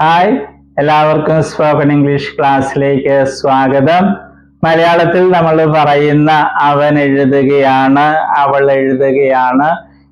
Hi എല്ലാവർക്കും spoken English ക്ലാസ്സിലേക്ക് സ്വാഗതം. മലയാളത്തിൽ നമ്മൾ പറയുന്ന അവൻ എഴുതുകയാണ് അവൾ എഴുതുകയാണ്.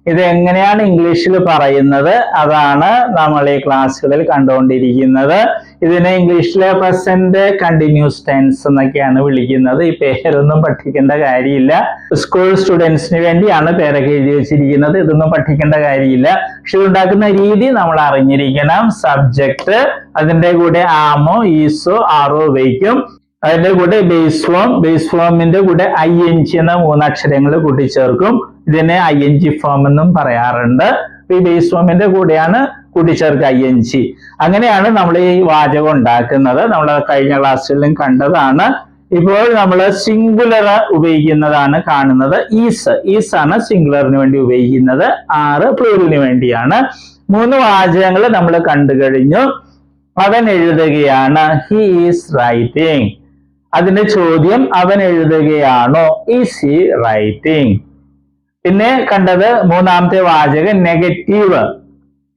ഇത് എങ്ങനെയാണ് ഇംഗ്ലീഷിൽ പറയുന്നത്? അതാണ് നമ്മൾ ഈ ക്ലാസ്സുകളിൽ കണ്ടുകൊണ്ടിരിക്കുന്നത്. ഇതിനെ ഇംഗ്ലീഷിലെ പ്രസന്റ് കണ്ടിന്യൂസ് ടെൻസ് എന്നൊക്കെയാണ് വിളിക്കുന്നത്. ഈ പേരൊന്നും പഠിക്കേണ്ട കാര്യമില്ല. സ്കൂൾ സ്റ്റുഡൻസിന് വേണ്ടിയാണ് പേരൊക്കെ എഴുതി വെച്ചിരിക്കുന്നത്. ഇതൊന്നും പഠിക്കേണ്ട കാര്യമില്ല. പക്ഷെ ഉണ്ടാക്കുന്ന രീതി നമ്മൾ അറിഞ്ഞിരിക്കണം. സബ്ജക്റ്റ് അതിന്റെ കൂടെ ആമോ ഈസോ ആറോ ഉപയോഗിക്കും. അതിന്റെ കൂടെ ബേസ് ഫോം ബേസ് ഫോമിന്റെ കൂടെ ഐ എൻ ജി എന്ന മൂന്നക്ഷരങ്ങൾ കൂട്ടിച്ചേർക്കും. ഇതിനെ ഐ എൻ ജി ഫോം എന്നും പറയാറുണ്ട്. ഈ ബേസ് ഫോമിന്റെ കൂടെയാണ് കൂട്ടിച്ചേർക്കുക ഐ എൻ ജി അങ്ങനെയാണ് നമ്മൾ ഈ വാചകം ഉണ്ടാക്കുന്നത്. നമ്മൾ കഴിഞ്ഞ ക്ലാസ്സിലും കണ്ടതാണ്. ഇപ്പോൾ നമ്മൾ സിംഗുലർ ഉപയോഗിക്കുന്നതാണ് കാണുന്നത്. ഈസ് ഈസ് ആണ് സിംഗുലറിന് വേണ്ടി ഉപയോഗിക്കുന്നത്. ആറ് പ്ലൂറിന് വേണ്ടിയാണ്. മൂന്ന് വാചകങ്ങൾ നമ്മൾ കണ്ടു കഴിഞ്ഞു. അവൻ എഴുതുകയാണ് ഹി ഈസ് റൈറ്റിംഗ് അതിന്റെ ചോദ്യം അവൻ എഴുതുകയാണോ? ഈസ് ഹി റൈറ്റിംഗ് പിന്നെ കണ്ടത് മൂന്നാമത്തെ വാചകം negative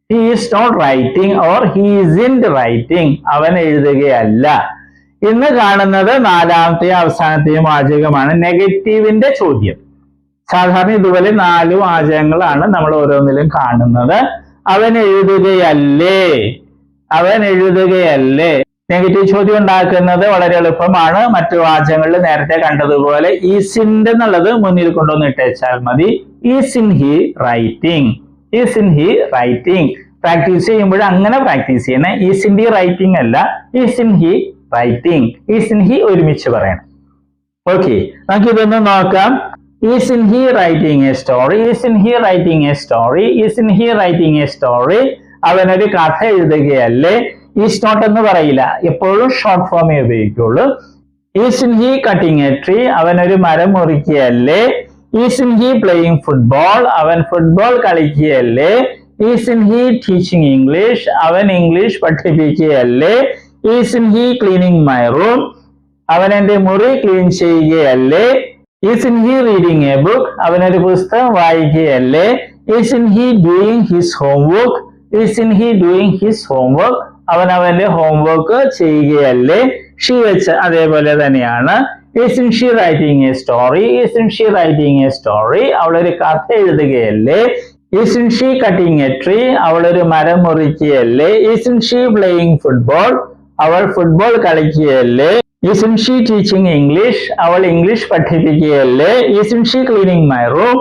he is not writing or he isn't writing അവൻ എഴുതുകയല്ല. ഇന്ന് കാണുന്നത് നാലാമത്തെയും അവസാനത്തെയും വാചകമാണ് നെഗറ്റീവിന്റെ ചോദ്യം. സാധാരണ ഇതുപോലെ നാല് വാചകങ്ങളാണ് നമ്മൾ ഓരോന്നിലും കാണുന്നത്. അവൻ എഴുതുകയല്ലേ? അവൻ എഴുതുകയല്ലേ? നെഗറ്റീവ് ചോദ്യം ഉണ്ടാക്കുന്നത് വളരെ എളുപ്പമാണ്. മറ്റു വാചകങ്ങളിൽ നേരത്തെ കണ്ടതുപോലെ ഈസിന്റെ എന്നുള്ളത് മുന്നിൽ കൊണ്ടുവന്ന് മതി. Isn't he writing isn't he writing practice ചെയ്യുമ്പോൾ അങ്ങനെ പ്രാക്ടീസ് ചെയ്യണേ. ഇൻ ഹി റൈറ്റിംഗ് അല്ല. Isn't he writing isn't he ഒരുമിച്ച് പറയണം. ഓക്കെ നമുക്ക് ഇതൊന്ന് നോക്കാം. Isn't he writing a story isn't he writing a story isn't he writing a story അവനൊരു കഥ എഴുതുകയല്ലേ? ഈസ് നോട്ട് എന്ന് പറയില്ല. എപ്പോഴും ഷോർട്ട് ഫോമേ ഉപയോഗിക്കുള്ളൂ. In he cutting a tree അവനൊരു മരം മുറിക്കുകയല്ലേ? ഈസ് ഹി പ്ലേയിങ് ഫുട്ബോൾ അവൻ ഫുട്ബോൾ കളിക്കുകയല്ലേ? ഈസ് ഹി ടീച്ചിങ് ഇംഗ്ലീഷ് അവൻ English പഠിപ്പിക്കുകയല്ലേ? Is he cleaning my room അവൻ എന്റെ മുറി clean ചെയ്യുകയല്ലേ? Is he reading a book അവനൊരു പുസ്തകം വായിക്കുകയല്ലേ? Is he doing his homework is he doing his homework അവൻ അവന്റെ ഹോംവർക്ക് ചെയ്യുകയല്ലേ? ഷീ വെച്ച് അതേപോലെ തന്നെയാണ്. Isn't she writing a story isn't she writing a story അവളൊരു കഥ എഴുതുകയല്ലേ? Isn't she cutting a tree അവളൊരു മരം മുറിക്കുകയല്ലേ? Isn't she playing football അവൾ ഫുട്ബോൾ കളിക്കുകയല്ലേ? Isn't she teaching English അവൾ English പഠിപ്പിക്കുകയല്ലേ? Isn't she cleaning my room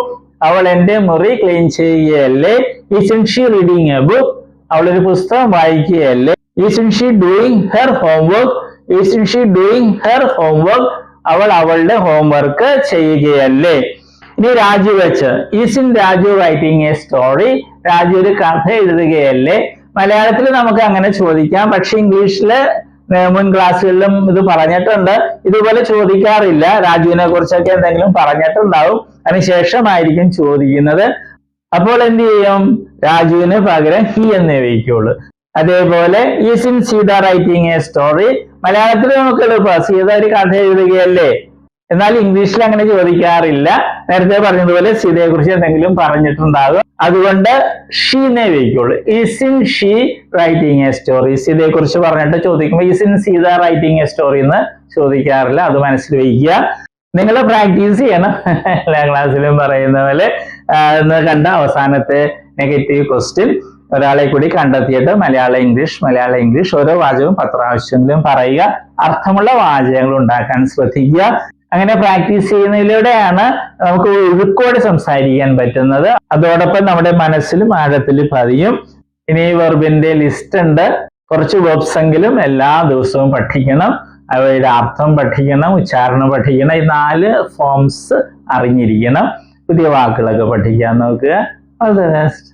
അവൾ എന്റെ മുറി clean ചെയ്യുകയല്ലേ? Isn't she reading a book അവളൊരു പുസ്തകം വായിക്കുകയല്ലേ? Isn't she doing her homework is she doing her homework അവൾ അവളുടെ ഹോംവർക്ക് ചെയ്യുകയല്ലേ. ഇനി രാജു വെച്ച് isn't Raju writing a story Raju ഒരു കഥ എഴുതുകയല്ലേ. മലയാളത്തിൽ നമുക്ക് അങ്ങനെ ചോദിക്കാം. പക്ഷെ ഇംഗ്ലീഷിൽ മുൻ ക്ലാസ്സുകളിലും ഇത് പറഞ്ഞിട്ടുണ്ട്. ഇതുപോലെ ചോദിക്കാറില്ല. രാജുവിനെ കുറിച്ചൊക്കെ എന്തെങ്കിലും പറഞ്ഞിട്ടുണ്ടാവും. അതിനുശേഷമായിരിക്കും ചോദിക്കുന്നത്. അപ്പോൾ എന്ത് ചെയ്യും? രാജുവിന് പകരം ഹി എന്നേ വയ്ക്കുള്ളൂ അതേപോലെ isn't Sita writing a story മലയാളത്തിൽ നമുക്ക് എളുപ്പം. സീത ഒരു കഥ എഴുതുകയല്ലേ? എന്നാൽ ഇംഗ്ലീഷിൽ അങ്ങനെ ചോദിക്കാറില്ല. നേരത്തെ പറഞ്ഞതുപോലെ സീതയെ കുറിച്ച് എന്തെങ്കിലും പറഞ്ഞിട്ടുണ്ടാകും. അതുകൊണ്ട് ഷീനെ വയ്ക്കുള്ളൂ isn't she writing a story സീതയെ കുറിച്ച് പറഞ്ഞിട്ട് ചോദിക്കുമ്പോൾ isn't Sita writing a story എന്ന് ചോദിക്കാറില്ല. അത് മനസ്സിൽ വയ്ക്കുക. നിങ്ങൾ പ്രാക്ടീസ് ചെയ്യണം. എല്ലാ ക്ലാസ്സിലും പറയുന്ന പോലെ എന്ന് കണ്ട അവസാനത്തെ നെഗറ്റീവ് ക്വസ്റ്റ്യൻ ഒരാളെ കൂടി കണ്ടെത്തിയിട്ട് മലയാള ഇംഗ്ലീഷ് മലയാള ഇംഗ്ലീഷ് ഓരോ വാചകവും പത്ത് പ്രാവശ്യമെങ്കിലും പറയുക അർത്ഥമുള്ള വാചകങ്ങൾ ഉണ്ടാക്കാൻ ശ്രദ്ധിക്കുക. അങ്ങനെ പ്രാക്ടീസ് ചെയ്യുന്നതിലൂടെയാണ് നമുക്ക് ഒഴുക്കോടെ സംസാരിക്കാൻ പറ്റുന്നത്. അതോടൊപ്പം നമ്മുടെ മനസ്സിലും ആഴത്തിൽ പതിയും. ഇനി വെർബിന്റെ ലിസ്റ്റ് ഉണ്ട്. കുറച്ച് വെർബ്സ് എങ്കിലും എല്ലാ ദിവസവും പഠിക്കണം. അവയുടെ അർത്ഥം പഠിക്കണം ഉച്ചാരണം പഠിക്കണം. ഈ നാല് ഫോംസ് അറിഞ്ഞിരിക്കണം. പുതിയ വാക്കുകളൊക്കെ പഠിക്കാൻ നോക്കുക. ഓൾ ദ ബെസ്റ്റ്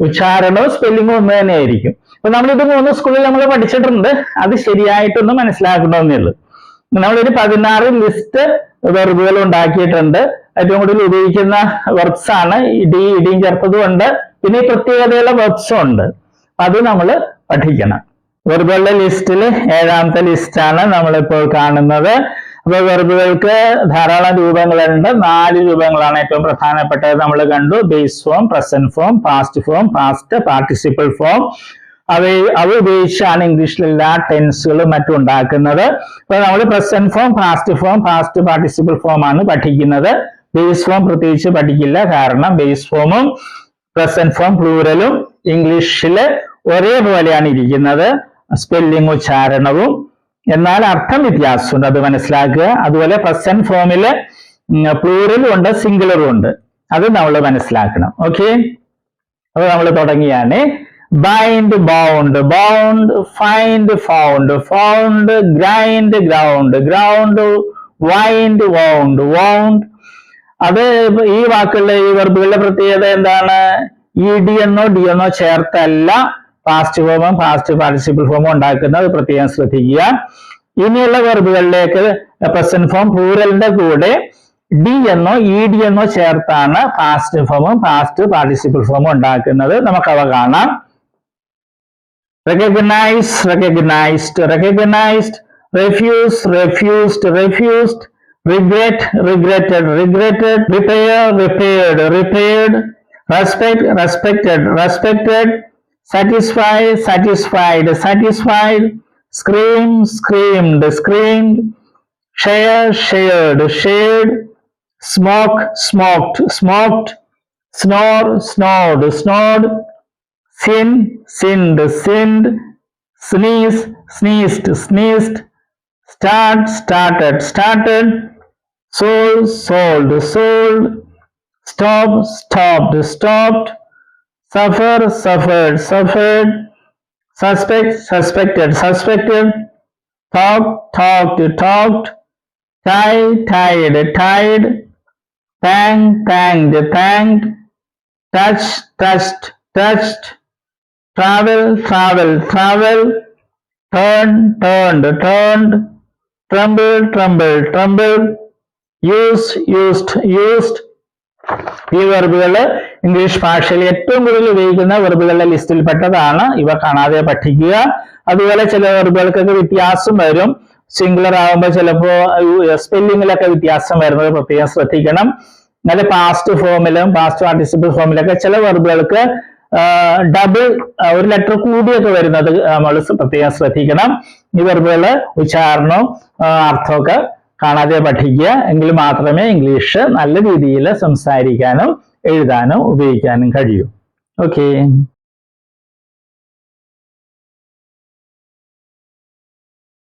ഉച്ചാരണവും സ്പെല്ലിങ്ങും ഒന്ന് തന്നെയായിരിക്കും. അപ്പൊ നമ്മളിത് മൂന്ന് സ്കൂളിൽ നമ്മൾ പഠിച്ചിട്ടുണ്ട്. അത് ശരിയായിട്ടൊന്ന് മനസ്സിലാക്കണമെന്നേ ഉള്ളൂ നമ്മളൊരു പതിനാറ് ലിസ്റ്റ് വെർബുകൾ ഉണ്ടാക്കിയിട്ടുണ്ട്. ഏറ്റവും കൂടുതൽ ഉപയോഗിക്കുന്ന വെർബ്സ് ആണ് ഇടി ഇടിയും ചേർത്തതും ഉണ്ട്. പിന്നെ പ്രത്യേകതയുള്ള വെർബ്സും ഉണ്ട്. അത് നമ്മൾ പഠിക്കണം. വെർബുകളുടെ ലിസ്റ്റിൽ ഏഴാമത്തെ ലിസ്റ്റാണ് നമ്മളിപ്പോൾ കാണുന്നത്. അപ്പൊ വെർബുകൾക്ക് ധാരാളം രൂപങ്ങളുണ്ട്. നാല് രൂപങ്ങളാണ് ഏറ്റവും പ്രധാനപ്പെട്ടത്. നമ്മൾ കണ്ടു base form present form past form past participle form അവ അവ ഉപയോഗിച്ചാണ് ഇംഗ്ലീഷിൽ എല്ലാ ടെൻസുകളും മറ്റും ഉണ്ടാക്കുന്നത്. അപ്പൊ നമ്മൾ present form past form past participle form ആണ് പഠിക്കുന്നത്. ബേസ് ഫോം പ്രത്യേകിച്ച് പഠിക്കില്ല. കാരണം ബേസ് ഫോമും പ്രസന്റ് ഫോം പ്ലൂറലും ഇംഗ്ലീഷിൽ ഒരേപോലെയാണ് ഇരിക്കുന്നത്. സ്പെല്ലിംഗ് ഉച്ചാരണവും എന്നാൽ അർത്ഥം വ്യത്യാസമുണ്ട്. അത് മനസ്സിലാക്കുക. അതുപോലെ പ്രസന്റ് ഫോമിൽ പ്ലൂറലും ഉണ്ട് സിംഗുലറും ഉണ്ട്. അത് നമ്മൾ മനസ്സിലാക്കണം. ഓക്കെ അപ്പൊ നമ്മൾ തുടങ്ങിയാണ്. Bind bound bound find found found grind ground ground wind wound wound അത് ഈ വാക്കുകളുടെ ഈ വെർബുകളുടെ പ്രത്യേകത എന്താണ്? ഇ ഡി എന്നോ ഡി എന്നോ ചേർത്തല്ല. പാസ്റ്റ് ഫോമും പാസ്റ്റ് പാർട്ടിസിപ്പിൾ ഫോമും ഉണ്ടാക്കുന്നത് പ്രത്യേകം ശ്രദ്ധിക്കുക ഇനിയുള്ള വെർബുകളിലേക്ക് പ്രസന്റ് ഫോം പ്ലൂറലിന്റെ കൂടെ ഡി എന്നോ ഇ ഡി എന്നോ ചേർത്താണ് പാസ്റ്റ് ഫോമും പാസ്റ്റ് പാർട്ടിസിപ്പിൾ ഫോമും ഉണ്ടാക്കുന്നത് നമുക്കവ കാണാം recognize recognized recognized refuse refused refused regret regretted regretted repair repaired repaired respect respected respected satisfy satisfied satisfied. Scream screamed screamed. Share shared shared. Smoke smoked smoked. Snore snored snored. Sin, sinned, sinned, sneeze, sneezed, sneezed, start, started, started, sold, sold, sold, stop, stopped, stopped, suffer, suffered, suffered, suspect, suspected, suspected, talk, talked, talked, tie, tied, tied, thank, thanked, thanked, touch, touched, touched, travel, travel, travel, turn, turned, turned, tremble, tremble, tremble, used, used, used. ഈ വെർബുകൾ English ഭാഷയിൽ ഏറ്റവും കൂടുതൽ ഉപയോഗിക്കുന്ന വെർബുകളുടെ ലിസ്റ്റിൽ പെട്ടതാണ്. ഇവ കാണാതെ പഠിക്കുക. അതുപോലെ ചില വെർബുകൾക്കൊക്കെ വ്യത്യാസം വരും. സിംഗുലർ ആകുമ്പോൾ ചിലപ്പോൾ സ്പെല്ലിങ്ങിലൊക്കെ വ്യത്യാസം വരുന്നത് പ്രത്യേകം ശ്രദ്ധിക്കണം. നല്ല പാസ്റ്റ് ഫോമിലും പാസ്റ്റ് പാർട്ടിസിപ്പിൾ ഫോമിലൊക്കെ ചില വെർബുകൾക്ക് ഡബിൾ ഒരു ലെറ്റർ കൂടിയൊക്കെ വരുന്നത് നമ്മൾ പ്രത്യേകം ശ്രദ്ധിക്കണം. ഈ വെർബുകൾ ഉച്ചാരണവും അർത്ഥമൊക്കെ കാണാതെ പഠിക്കുക. എങ്കിൽ മാത്രമേ ഇംഗ്ലീഷ് നല്ല രീതിയിൽ സംസാരിക്കാനും എഴുതാനും ഉപയോഗിക്കാനും കഴിയൂ. ഓക്കെ